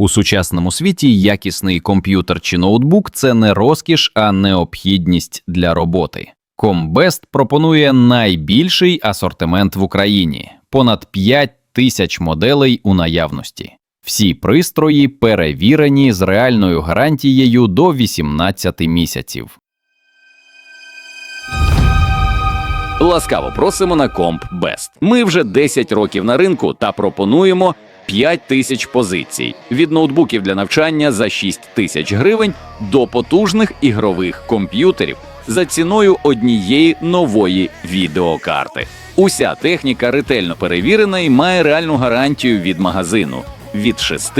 У сучасному світі якісний комп'ютер чи ноутбук це не розкіш, а необхідність для роботи. Комбест пропонує найбільший асортимент в Україні понад 5 тисяч моделей у наявності. Всі пристрої перевірені з реальною гарантією до 18 місяців. Ласкаво просимо на Комп Бест. Ми вже 10 років на ринку та пропонуємо 5 тисяч позицій від ноутбуків для навчання за 6 тисяч гривень до потужних ігрових комп'ютерів за ціною однієї нової відеокарти. Уся техніка ретельно перевірена і має реальну гарантію від магазину від 6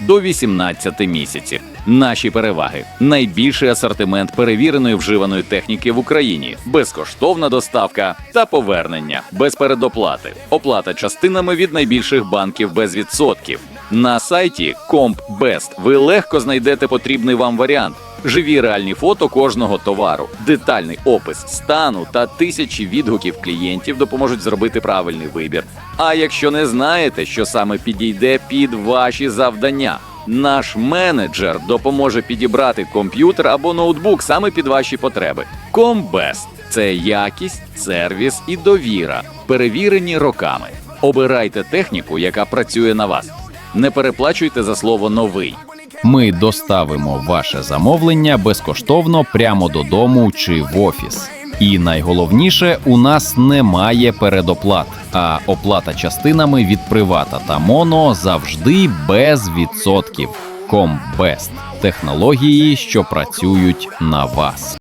до 18 місяців. Наші переваги: найбільший асортимент перевіреної вживаної техніки в Україні, безкоштовна доставка та повернення без передоплати, оплата частинами від найбільших банків без відсотків. На сайті CompBest ви легко знайдете потрібний вам варіант. Живі реальні фото кожного товару, детальний опис стану та тисячі відгуків клієнтів допоможуть зробити правильний вибір. А якщо не знаєте, що саме підійде під ваші завдання, наш менеджер допоможе підібрати комп'ютер або ноутбук саме під ваші потреби. Комбест це якість, сервіс і довіра, перевірені роками. Обирайте техніку, яка працює на вас. Не переплачуйте за слово новий. Ми доставимо ваше замовлення безкоштовно прямо додому чи в офіс. І найголовніше, у нас немає передоплат, а оплата частинами від привата та моно завжди без відсотків. Комбест технології, що працюють на вас.